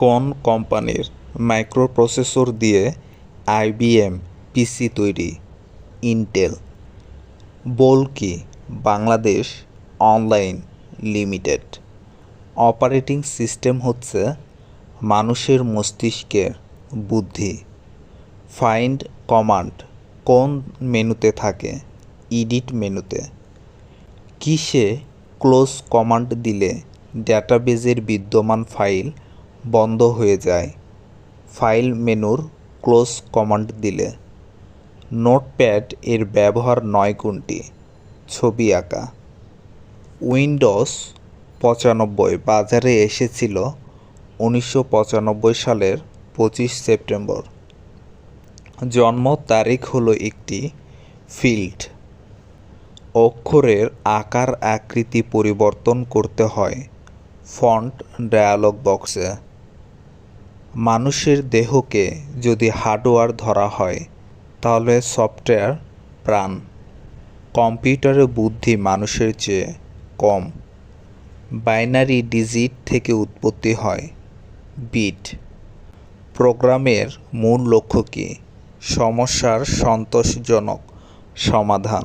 কোন কোম্পানির মাইক্রোপ্রসেসর দিয়ে আইবিএম পিসি তৈরি? ইন্টেল, বলকি, Bangladesh online limited. Operating system হচ্ছে মানুষের মস্তিষ্কের বুদ্ধি। ফাইন্ড কমান্ড কোন মেনুতে থাকে? এডিট মেনুতে। কিসে ক্লোজ কমান্ড দিলে ডেটাবেজের বিদ্যমান ফাইল বন্ধ হয়ে যায়। ফাইল মেনুর ক্লোজ কমান্ড দিলে, নোটপ্যাড এর ব্যবহার নয় কোনটি ছবি আঁকা। উইন্ডোজ পঁচানব্বই, বাজারে এসেছিল উনিশশো পঁচানব্বই সালের পঁচিশ সেপ্টেম্বর। জন্ম তারিখ হলো একটি ফিল্ড। অক্ষরের আকার আকৃতি পরিবর্তন করতে হয় ফন্ট ডায়ালগ বক্সে। মানুষের দেহকে যদি হার্ডওয়্যার ধরা হয়, তাহলে সফটওয়্যার প্রাণ। কম্পিউটারের বুদ্ধি মানুষের চেয়ে কম। বাইনারি ডিজিট থেকে উৎপত্তি হয় বিট। প্রোগ্রামের মূল লক্ষ্য কী? সমস্যার সন্তোষজনক সমাধান।